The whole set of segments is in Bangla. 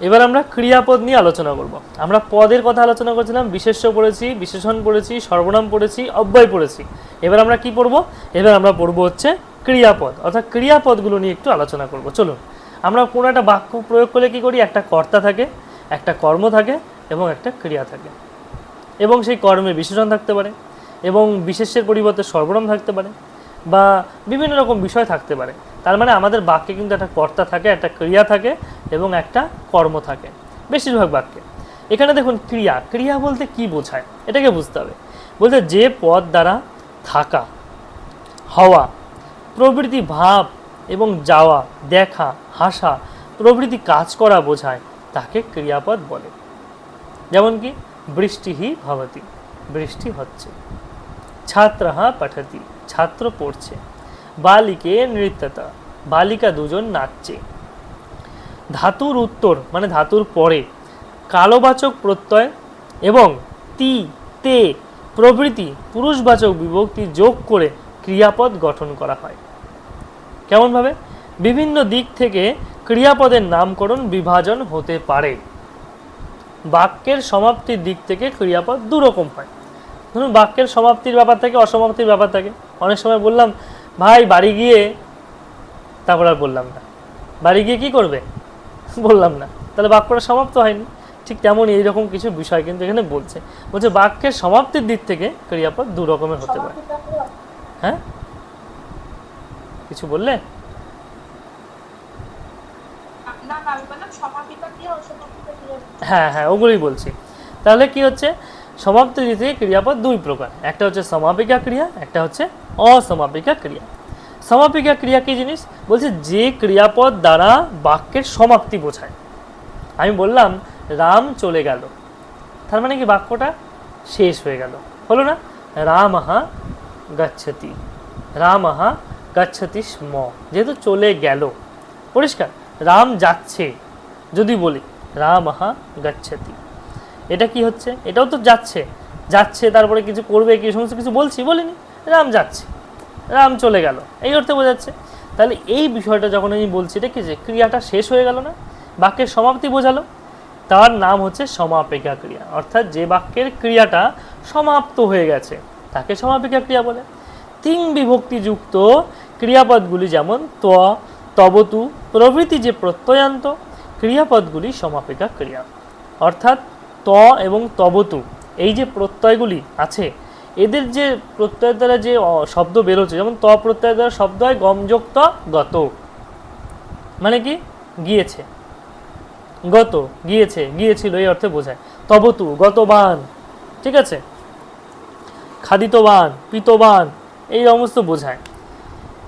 এবার আমরা ক্রিয়াপদ নিয়ে আলোচনা করব। আমরা পদের কথা আলোচনা করেছিলাম, বিশেষ্য পড়েছি, বিশেষণ পড়েছি, সর্বনাম পড়েছি, অব্যয় পড়েছি। এবার আমরা কি পড়ব? এবার আমরা পড়ব হচ্ছে ক্রিয়াপদ। অর্থাৎ ক্রিয়াপদগুলো নিয়ে একটু আলোচনা করব। চলুন, আমরা কোনো একটা বাক্য প্রয়োগ করলে কি করি? একটা কর্তা থাকে, একটা কর্ম থাকে এবং একটা ক্রিয়া থাকে। এবং সেই কর্মে বিশেষণ থাকতে পারে এবং বিশেষের পরিবর্তে সর্বনাম থাকতে পারে বা বিভিন্ন রকম বিষয় থাকতে পারে। তার মানে আমাদের বাক্যে কিন্তু একটা কর্তা থাকে, একটা ক্রিয়া থাকে এবং একটা কর্ম থাকে। বেশিরভাগ বাক্যে। এখানে দেখুন ক্রিয়া। ক্রিয়া বলতে কি বোঝায়? এটাকে বুঝতে হবে। বলতে যে পদ দ্বারা থাকা, হওয়া প্রভৃতি ভাব এবং যাওয়া, দেখা, হাসা প্রভৃতি কাজ করা বোঝায়, তাকে ক্রিয়াপদ বলে। যেমন কি বৃষ্টিহি ভবতি, বৃষ্টি হচ্ছে। ছাত্রহা পাঠাতি, ছাত্র পড়ছে। বালিকে নৃত্যতা, বালিকা দুজন নাচছে। ধাতুর উত্তর মানে ধাতুর পরে, কালোবাচক প্রত্যয় এবং তি, তে প্রভৃতি পুরুষবাচক বিভক্তি যোগ করে ক্রিয়াপদ গঠন করা হয়। কেমনভাবে? বিভিন্ন দিক থেকে ক্রিয়াপদের নামকরণ বিভাজন হতে পারে। বাক্যের সমাপ্তির দিক থেকে ক্রিয়াপদ দুরকম হয়। ধরুন, বাক্যের সমাপ্তির ব্যাপার থাকে, অসমাপ্তির ব্যাপার থাকে। অনেক সময় বললাম, ভাই, বাড়ি গিয়ে, তারপর আর বললাম না। বাড়ি গিয়ে কি করবে? বললাম না। তাহলে বাক্যটা সমাপ্ত হয়নি। ঠিক তেমন এইরকম কিছু বিষয় কিন্তু এখানে বলছে। বলছে বাক্যের সমাপ্তির দিক থেকে ক্রিয়াপদ দু রকমের হতে পারে। হ্যাঁ? কিছু বললে? হ্যাঁ হ্যাঁ ওগুলোই বলছি। তাহলে কি হচ্ছে? সমাপ্তি দিক থেকে ক্রিয়াপদ দুই প্রকার। একটা হচ্ছে সমাপিকা ক্রিয়া একটা হচ্ছে অসমাপিকা ক্রিয়া। সমাপিকা ক্রিয়া কি জিনিস? বলছে, যে ক্রিয়াপদ দ্বারা বাক্যের সমাপ্তি বোঝায়। আমি বললাম, রাম চলে গেল। তার মানে কি বাক্যটা শেষ হয়ে গেল? হলো না, রামহা গচ্ছতি রামহা গচ্ছতি স্ম যেহেতু চলে গেল। পরিষ্কার, রাম যাচ্ছে যদি বলি, রামহা গচ্ছতি। এটা কি হচ্ছে? এটাও তো যাচ্ছে। যাচ্ছে, তারপরে কিছু করবে কি, সমস্ত কিছু বলছি, বলিনি, রাম যাচ্ছে। রাম চলে গেল। এই অর্থে বোঝাচ্ছে তাহলে এই বিষয়টা যখন আমি বলছি, এটা কি যে ক্রিয়াটা শেষ হয়ে গেল না? বাক্যের সমাপ্তি বোঝালো। তার নাম হচ্ছে সমাপিকা ক্রিয়া। অর্থাৎ যে বাক্যের ক্রিয়াটা সমাপ্ত হয়ে গেছে, তাকে সমাপিকা ক্রিয়া বলে। তিন বিভক্তিযুক্ত ক্রিয়াপদগুলি যেমন ত্ব, তবতু, প্রভৃতি যে প্রত্যয়ান্ত, ক্রিয়াপদগুলি সমাপিকা ক্রিয়া। অর্থাৎ ত এবং তবতু, এই যে প্রত্যয়গুলি আছে এদের যে প্রত্যয়ের দ্বারা যে শব্দ বেরোচ্ছে, যেমন ত প্রত্যয়ের দ্বারা শব্দ হয়, গমযুক্ত, গত। মানে কি? গিয়েছে। গত, গিয়েছে, গিয়েছিল, এই অর্থে বোঝায়। তবতু, গতবান, ঠিক আছে? খাদিতবান, পিতবান, এই সমস্ত বোঝায়।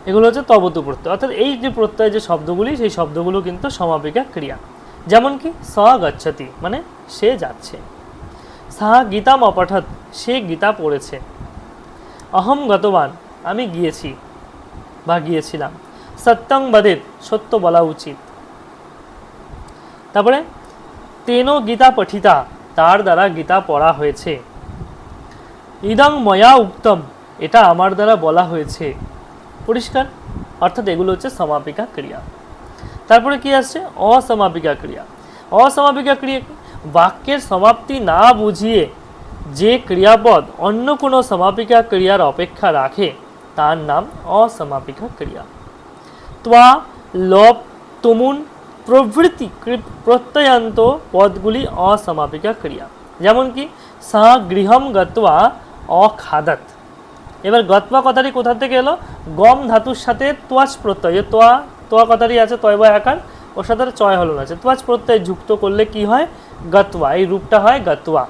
এগুলো হচ্ছে তবতু প্রত্যয়। অর্থাৎ এই যে প্রত্যয় যে শব্দগুলি, সেই শব্দগুলো কিন্তু সমাপিকা ক্রিয়া। যেমন কি? স গচ্ছতি মানে সে যাচ্ছে। সাহা গীতাম অপঠাৎ সে গীতা পড়েছে। অহম গতবান, আমি গিয়েছি বা গিয়েছিলাম সত্যং বাদের সত্য বলা উচিত। তারপরে, তেনো গীতা পঠিতা, তার দ্বারা গীতা পড়া হয়েছে। ইদং ময়া উক্তম, এটা আমার দ্বারা বলা হয়েছে। পরিষ্কার? অর্থাৎ এগুলো হচ্ছে সমাপিকা ক্রিয়া। তারপরে কি আসছে? অসমাপিকা ক্রিয়া। অসমাপিকা ক্রিয়া বাক্যের সমাপ্তি না বুঝিয়ে যে ক্রিয়াপদ অন্য কোনো সমাপিকা ক্রিয়ার অপেক্ষা রাখে, তার নাম অসমাপিকা ক্রিয়া। ত্বা, লব, তুমুন, প্রভৃতি প্রত্যয়ান্ত পদগুলি অসমাপিকা ক্রিয়া। যেমন কি, সা গৃহম গত্বা অখাদত। এবার গত্বা কথাটি কোথা থেকে এলো? গম ধাতুর সাথে তোয়াচ প্রত্যয়। তোয়া তোয়া কথাটি আছে তয় বয় আকার ওর সাথে চয় হলো আছে তোয়াচ প্রত্যয় যুক্ত করলে কি হয়? গত্বা। এই রূপটা হয় গত্বা।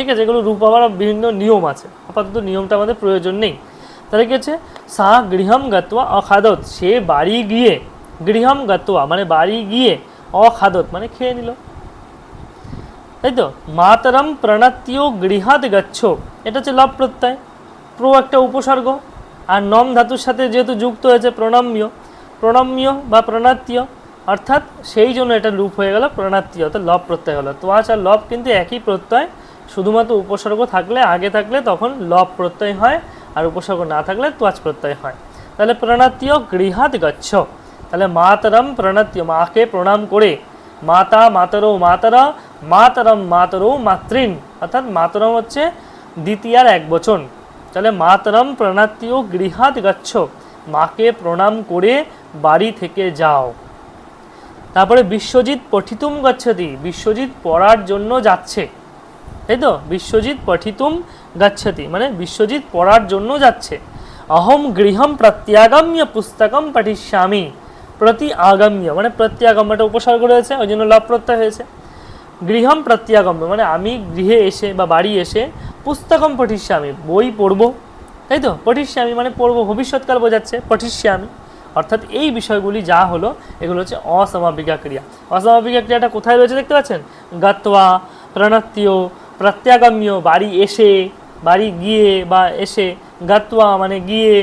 ঠিক আছে, এগুলো রূপ আবার বিভিন্ন নিয়ম আছে। আপাতত নিয়মটা আমাদের প্রয়োজন নেই। তাহলে কি হচ্ছে? সা গৃহম গত্বা অখাদত। সে বাড়ি গিয়ে, গৃহম গত্বা মানে বাড়ি গিয়ে অখাদত মানে খেয়ে নিল। তাই তো? মাতরম প্রণাত্য গৃহাদ গচ্ছ। এটা হচ্ছে লব প্রত্যয়। প্র একটা উপসর্গ। আর নম ধাতুর সাথে যেহেতু যুক্ত হয়েছে প্রণম্য প্রণম্য বা প্রণাত্য, অর্থাৎ সেই জন্য এটা লুপ হয়ে গেল, প্রণাত্য, অর্থাৎ লব প্রত্যয় হলো। তো আর লব কিন্তু একই প্রত্যয় শুধুমাত্র উপসর্গ থাকলে, আগে থাকলে তখন লব প্রত্যয় হয় আর উপসর্গ না থাকলে তোয়াচ প্রত্যয় হয়। তাহলে প্রণাত্য গৃহাদ গচ্ছ। তাহলে মাতরম প্রণাত্য মাকে প্রণাম করে। মাতা মাতরো মাতারা, মাতরম মাতরো মাতৃন। অর্থাৎ মাতরম হচ্ছে দ্বিতীয়ার এক বচন। তাহলে মাতরম প্রণাত্য গৃহাত গচ্ছ। মাকে প্রণাম করে বাড়ি থেকে যাও। তারপরে বিশ্বজিৎ পঠিতুম গচ্ছতি। বিশ্বজিৎ পড়ার জন্য যাচ্ছে। তাই তো বিশ্বজিৎ পঠিতুম গচ্ছতি। মানে বিশ্বজিৎ পড়ার জন্য যাচ্ছে। অহম গৃহম প্রত্যাগম্য পুস্তকম পঠিষ্যামি। প্রতি আগম্য। মানে প্রত্যাগম্যটা উপসর্গ রয়েছে, ওই জন্য লভ প্রত্যয় হয়েছে। গৃহম প্রত্যাগম্য। মানে আমি গৃহে এসে বা বাড়ি এসে পুস্তকম পঠিষ্যামি। বই পড়ব। তাই তো পঠিষ্যামি মানে পড়ব। ভবিষ্যৎকাল বোঝাচ্ছে, পঠিষ্যামি। অর্থাৎ এই বিষয়গুলি যা হলো, এগুলো হচ্ছে অসমাপিকা ক্রিয়া। অসমাপিকা ক্রিয়াটা কোথায় রয়েছে দেখতে পাচ্ছেন? গাত্বা প্রণত্য প্রত্যাগম্য বাড়ি এসে বাড়ি গিয়ে বা এসে গাত্বা মানে গিয়ে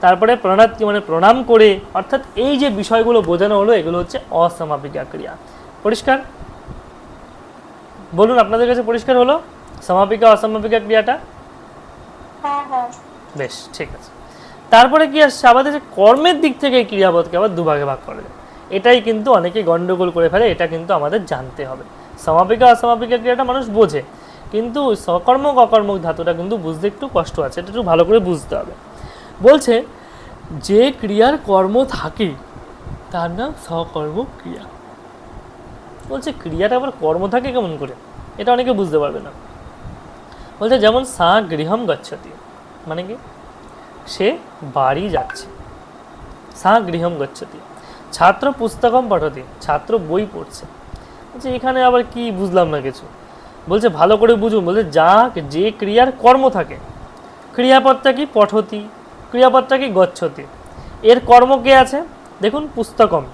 তারপরে প্রণাত্য মানে প্রণাম করে অর্থাৎ এই যে বিষয়গুলো বোঝানো হলো এগুলো হচ্ছে অসমাপিকা ক্রিয়া। পরিষ্কার? বলুন আপনাদের কাছে পরিষ্কার হলো? সমাপিকা অসমাপিকা ক্রিয়াটা? হ্যাঁ হ্যাঁ। বেশ ঠিক আছে। তারপরে কি আসছে? আমাদের কর্মের দিক থেকে এই ক্রিয়াপদকে আবার দুভাগে ভাগ করা যায়। এটাই কিন্তু অনেকে গন্ডগোল করে ফেলে এটা কিন্তু আমাদের জানতে হবে। সমাপিকা অসমাপিকা ক্রিয়াটা মানুষ বোঝে। কিন্তু সকর্মক অকর্মক ধাতুটা কিন্তু বুঝতে একটু কষ্ট আছে, এটা একটু ভালো করে বুঝতে হবে। বলছে, যে ক্রিয়ার কর্ম থাকে, তার নাম সকর্মক ক্রিয়া। বলছে, ক্রিয়াটা আবার কর্ম থাকে কেমন করে? এটা অনেকে বুঝতে পারবে না। বলছে, যেমন সা গৃহম গচ্ছতি মানে কি? সে বাড়ি যাচ্ছে। সা গৃহম গচ্ছতি, ছাত্র পুস্তকম পঠতি, ছাত্র বই পড়ছে। বলছে, এখানে আবার কি বুঝলাম না কিছু? বলছে, ভালো করে বুঝুন। বলছে যা যে ক্রিয়ার কর্ম থাকে, ক্রিয়াপদটা কি পঠতি, ক্রিয়াপদটা কি গচ্ছতি, এর কর্ম কে আছে? দেখুন, পুস্তকম,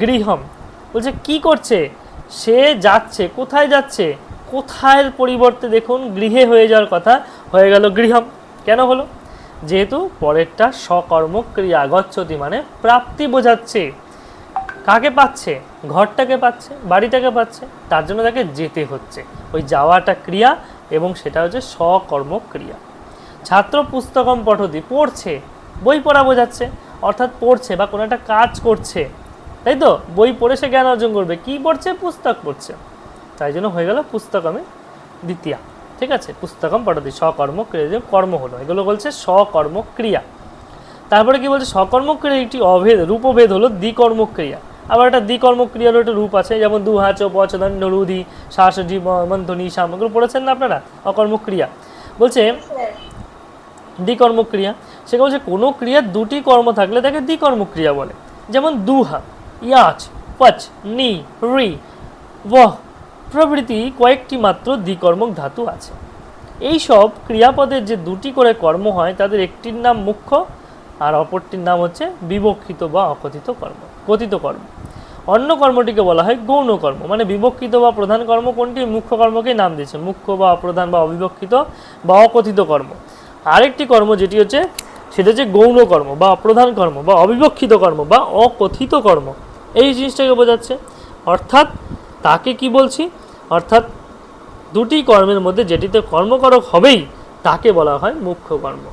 গৃহম। বলছে, কি করছে? সে যাচ্ছে, কোথায় যাচ্ছে? কোথায়ের পরিবর্তে দেখুন, গৃহে হয়ে যাওয়ার কথা, হয়ে গেল গৃহম। কেন হলো? যেহেতু পরেরটা সকর্ম ক্রিয়া, গচ্ছতি মানে প্রাপ্তি বোঝাচ্ছে। কাকে পাচ্ছে? ঘরটাকে পাচ্ছে, বাড়িটাকে পাচ্ছে, তার জন্য তাকে যেতে হচ্ছে। ওই যাওয়াটা ক্রিয়া এবং সেটা হচ্ছে সকর্ম ক্রিয়া ছাত্র পুস্তকম পঠতি, পড়ছে, বই পড়া বোঝাচ্ছে, অর্থাৎ পড়ছে বা কোনো একটা কাজ করছে। তাই তো? বই পড়ে সে জ্ঞান অর্জন করবে। কি পড়ছে? পুস্তক পড়ছে। তাই জন্য হয়ে গেল পুস্তকমে দ্বিতীয়া। ঠিক আছে? পুস্তকম পঠতি সকর্ম ক্রিয়া কর্ম হলো। এগুলো বলছে সকর্ম ক্রিয়া তারপরে কি বলছে? সকর্মক্রিয়া একটি অভেদ, রূপভেদ হলো দ্বিকর্মক্রিয়া। আবার একটা দ্বিকর্মক্রিয়ারও একটা রূপ আছে, যেমন দু দুহাচ পচদন শাসজি মন্থনী শাম এগুলো পড়েছেন না আপনারা? অকর্মক্রিয়া। বলছে, দ্বিকর্মক্রিয়া সেটা বলছে, কোনো ক্রিয়ার দুটি কর্ম থাকলে তাকে দ্বিকর্মক্রিয়া বলে। যেমন দুহা, ইয়াচ, পচ, নি, রি, বহ, প্রভৃতি কয়েকটি মাত্র দ্বিকর্মক ধাতু আছে। এই সব ক্রিয়াপদের যে দুটি করে কর্ম হয়, তাদের একটির নাম মুখ্য আর অপরটির নাম হচ্ছে বিবক্ষিত বা অকথিত কর্ম, কথিত কর্ম। অন্য কর্মটিকে বলা হয় গৌণ কর্ম। মানে বিবক্ষিত বা প্রধান কর্ম কোনটি? মুখ্য কর্মকেই নাম দিয়েছে মুখ্য বা অপ্রধান বা অবিবক্ষিত বা অকথিত কর্ম। আরেকটি কর্ম যেটি হচ্ছে, সেটা হচ্ছে গৌণ কর্ম বা অপ্রধান কর্ম বা অবিবক্ষিত কর্ম বা অকথিত কর্ম। এই জিনিসটাকে বোঝাচ্ছে। অর্থাৎ তাকে কি বলছি? অর্থাৎ দুটি কর্মের মধ্যে যেটিতে কর্মকারক হবেই, তাকে বলা হয় মুখ্য কর্ম।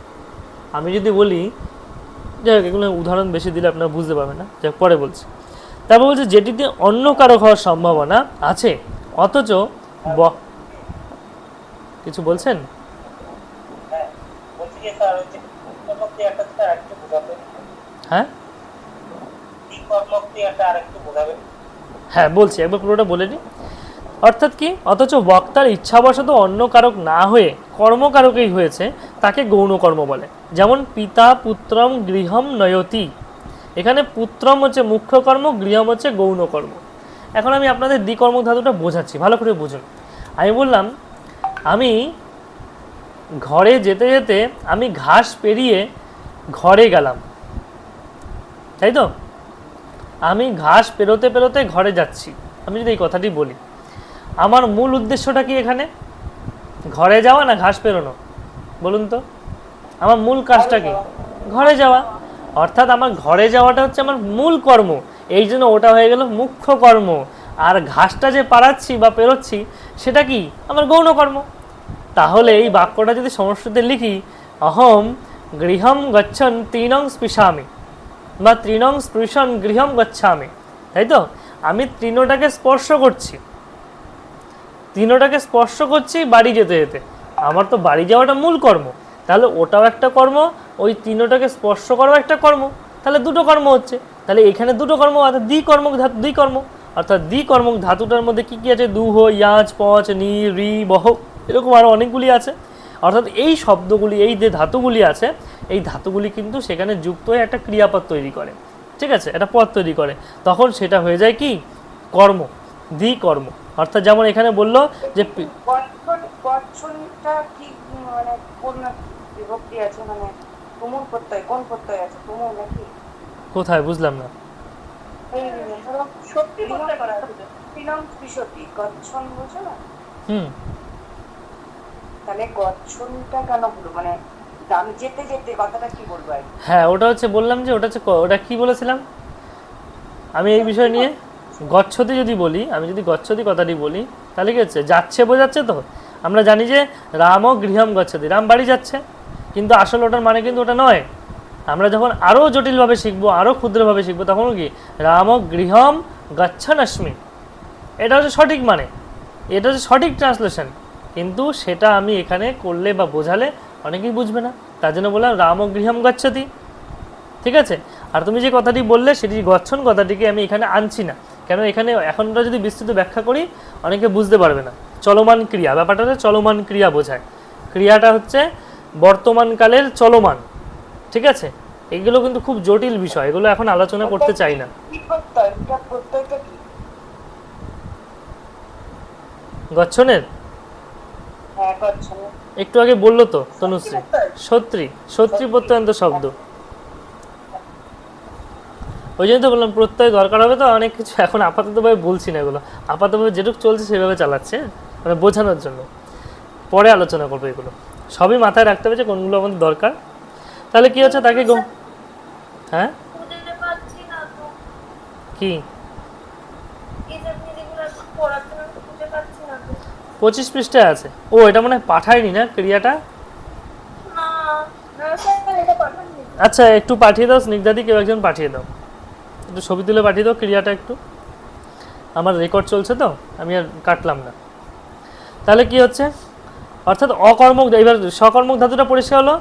আমি যদি বলি, যাই হোক, এগুলো উদাহরণ বেশি দিলে আপনারা বুঝতে পারবেন না। যাই পরে বলছি। তারপর বলছে, যেটিতে অন্য কারক হওয়ার সম্ভাবনা আছে, অথচ কিছু বলছেন? হ্যাঁ? হ্যাঁ বলছি, একবার পুরোটা বলে নিই অর্থাৎ কি, অথচ বক্তার ইচ্ছাবশত অন্য কারক না হয়ে কর্মকারকেই হয়েছে, তাকে গৌণ কর্ম বলে। যেমন পিতা পুত্রম গৃহম নয়তি। এখানে পুত্রম হচ্ছে মুখ্য কর্ম, গৃহম হচ্ছে গৌণ কর্ম। এখন আমি আপনাদের দ্বিকর্ম ধাতুটা বোঝাচ্ছি, ভালো করে বুঝুন। আমি বললাম, আমি ঘরে যেতে যেতে আমি ঘাস পেরিয়ে ঘরে গেলাম। তাই তো? আমি ঘাস পেরোতে পেরোতে ঘরে যাচ্ছি। আমি যদি এই কথাটি বলি, আমার মূল উদ্দেশ্যটা কি এখানে? ঘরে যাওয়া না ঘাস পেরোনো? বলুন তো। আমার মূল কাজটা কি? ঘরে যাওয়া। অর্থাৎ আমার ঘরে যাওয়াটা হচ্ছে আমার মূল কর্ম। এই জন্য ওটা হয়ে গেল মুখ্য কর্ম। আর ঘাসটা যে পাড়াচ্ছি বা পেরোচ্ছি, সেটা কি? আমার গৌণ কর্ম। তাহলে এই বাক্যটা যদি সমস্যাতে লিখি, অহম গৃহম গচ্ছন তৃণং স্পৃশামি বা তৃণং স্পৃশন গৃহম গচ্ছামি। তাই তো? আমি তৃণটাকে স্পর্শ করছি। তৃণটাকে স্পর্শ করছি বাড়ি যেতে যেতে। আমার তো বাড়ি যাওয়াটা মূল কর্ম। তাহলে ওটাও একটা কর্ম, ওই তৃণটাকে স্পর্শ করাও একটা কর্ম। তাহলে দুটো কর্ম হচ্ছে। তাহলে এখানে দুটো কর্ম অর্থাৎ দ্বি কর্মক ধাতু দুই কর্ম অর্থাৎ দ্বি কর্মক ধাতুটার মধ্যে কি কি আছে? দুহ ইয়াজ পচ, নি, রি, বহ, এরকম আরও অনেকগুলি আছে। অর্থাৎ এই শব্দগুলি, এই যে ধাতুগুলি আছে, এই ধাতুগুলি কিন্তু সেখানে যুক্ত হয়ে একটা ক্রিয়াপদ তৈরি করে। ঠিক আছে? একটা পদ তৈরি করে। তখন সেটা হয়ে যায় কি? কর্ম দ্বি কর্ম অর্থাৎ যেমন এখানে বলল যে মানে কোন বিভক্তি আছে মানে তুমুল প্রত্যয় কোন প্রত্যয় আছে তুমুল নাকি? কোথায়? বুঝলাম না। এই ধরো সত্যি বলতে করা আছে তৃণম গচ্ছন বুঝো না? হুম। তাহলে গচ্ছনটা কেন হলো? মানে আমি যেতে যেতে কথাটা কি বলব আর হ্যাঁ ওটা হচ্ছে বললাম যে ওটা হচ্ছে ওটা কি বলেছিলাম? আমি এই বিষয় নিয়ে গচ্ছতি যদি বলি আমি যদি গচ্ছতি কথাটি বলি তাহলে কি হচ্ছে? যাচ্ছে বোঝাচ্ছে তো? আমরা জানি যে রামও গৃহম গচ্ছতি রাম বাড়ি যাচ্ছে, কিন্তু আসল ওটার মানে কিন্তু ওটা নয়। আমরা যখন আরও জটিলভাবে শিখব আরও ক্ষুদ্রভাবে শিখব, তখন কি? রাম গৃহম গচ্ছনস্মি। এটা হচ্ছে সঠিক মানে। এটা হচ্ছে সঠিক ট্রান্সলেশন। কিন্তু সেটা আমি এখানে করলে বা বোঝালে অনেকেই বুঝবে না। তার জন্য বললাম রাম গৃহম গচ্ছতি ঠিক আছে? আর তুমি যে কথাটি বললে সেটি গচ্ছন কথাটিকে আমি এখানে আনছি না। কেন এখানে এখনটা যদি বিস্তৃত ব্যাখ্যা করি অনেকে বুঝতে পারবে না। চলমান ক্রিয়া ব্যাপারটা হচ্ছে চলমান ক্রিয়া বোঝায়। ক্রিয়াটা হচ্ছে বর্তমানকালের চলমান ঠিক আছে? এগুলো কিন্তু খুব জটিল বিষয় এগুলো এখন আলোচনা করতে চাই না। কি? গচ্ছনের? হ্যাঁ একটু আগে বলল তো তনুশ্রী। সত্রী সত্রী প্রত্যন্ত শব্দ। ওই জন্য তো বললাম প্রত্যয় দরকার হবে তো অনেক কিছু। এখন আপাততভাবে বলছি না এগুলো। আপাততভাবে যেটুকু চলছে সেভাবে চালাচ্ছে মানে বোঝানোর জন্য। পরে আলোচনা করব এগুলো। সবই মাথায় রাখতে হবে যে কোনগুলো আমাদের দরকার। তাহলে কি হচ্ছে তাকে গো হ্যাঁ? কি? পঁচিশ পৃষ্ঠায় আছে। ও এটা মনে হয় পাঠায়নি না ক্রিয়াটা? আচ্ছা একটু পাঠিয়ে দাও স্নিগ্ধাদি কেউ একজন পাঠিয়ে দাও। একটু ছবি তুলে পাঠিয়ে দাও ক্রিয়াটা একটু। আমার রেকর্ড চলছে তো আমি আর কাটলাম না। তাহলে কি হচ্ছে? অর্থাৎ অকর্মক এবার সকর্মক ধাতুটা পরিষ্কার হলো।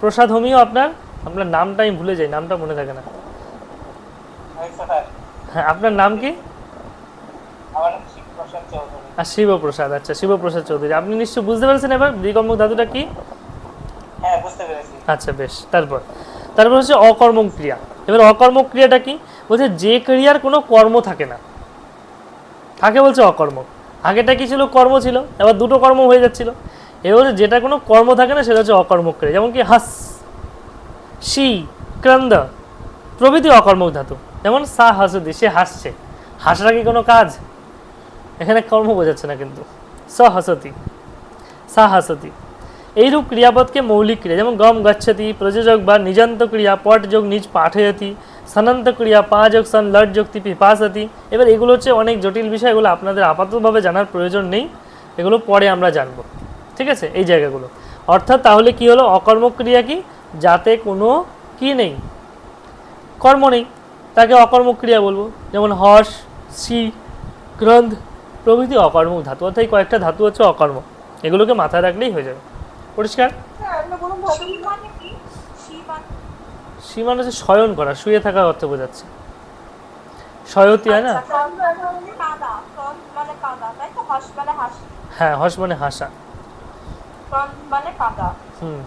প্রসাদ হোমিও আপনার আপনার নামটা আমি ভুলে যাই নামটা মনে থাকে না। হ্যাঁ আপনার নাম কি? শিবপ্রসাদ আর শিবপ্রসাদ আচ্ছা শিবপ্রসাদ চৌধুরী। আপনি নিশ্চয়ই বুঝতে পেরেছেন এবার দ্বিকর্মক ধাতুটা কি? হ্যাঁ বুঝতে পেরেছি। আচ্ছা বেশ তারপর। তারপর হচ্ছে অকর্মক ক্রিয়া। এবার অকর্মক ক্রিয়াটা কি? বলছে যে ক্রিয়ার কোনো কর্ম থাকে না। থাকে বলছে অকর্মক? আগেটা কি ছিল? কর্ম ছিল। এবার দুটো কর্ম হয়ে যাচ্ছিল। এবার যেটা কোনো কর্ম থাকে না, সেটা হচ্ছে অকর্মক ক্রিয়া। যেমন কি হাস সি ক্রন্দ প্রভৃতি অকর্মক ধাতু। যেমন সা হাসুদি সে হাসছে। হাসাটা কি কোনো কাজ? এখানে কর্ম বোঝাচ্ছে না কিন্তু। স, হাসতি। সা, হাসতি। এইরূপ ক্রিয়াপদকে মৌলিক ক্রিয়া, যেমন গম গচ্ছতি প্রযোজক বা নিজান্ত ক্রিয়া পট যোগ নিজ পাঠয়তি স্থানান্ত ক্রিয়া পা যোগ সন লট যোগ তিপি পাসতি এবার এগুলো হচ্ছে অনেক জটিল বিষয়, এগুলো আপনাদের আপাততভাবে জানার প্রয়োজন নেই। এগুলো পরে আমরা জানব। ঠিক আছে? এই জায়গাগুলো। অর্থাৎ তাহলে কি হলো? অকর্মক ক্রিয়া কি? যাতে কোনো কি নেই। কর্ম নেই। তাকে অকর্মক ক্রিয়া বলব। যেমন হর্ষ সি গ্রন্থ, প্রভৃতি অকর্মক ধাতু। অর্থাৎ কয়েকটা ধাতু হচ্ছে অকর্ম। এগুলোকে মাথায় রাখলেই হয়ে যাবে। পরিষ্কার? বলুন মানে হচ্ছে শয়ন করা শুয়ে থাকা অর্থ বোঝাচ্ছে। শয়তি হয় না? হ্যাঁ হস মানে হাসা। মানে হুম।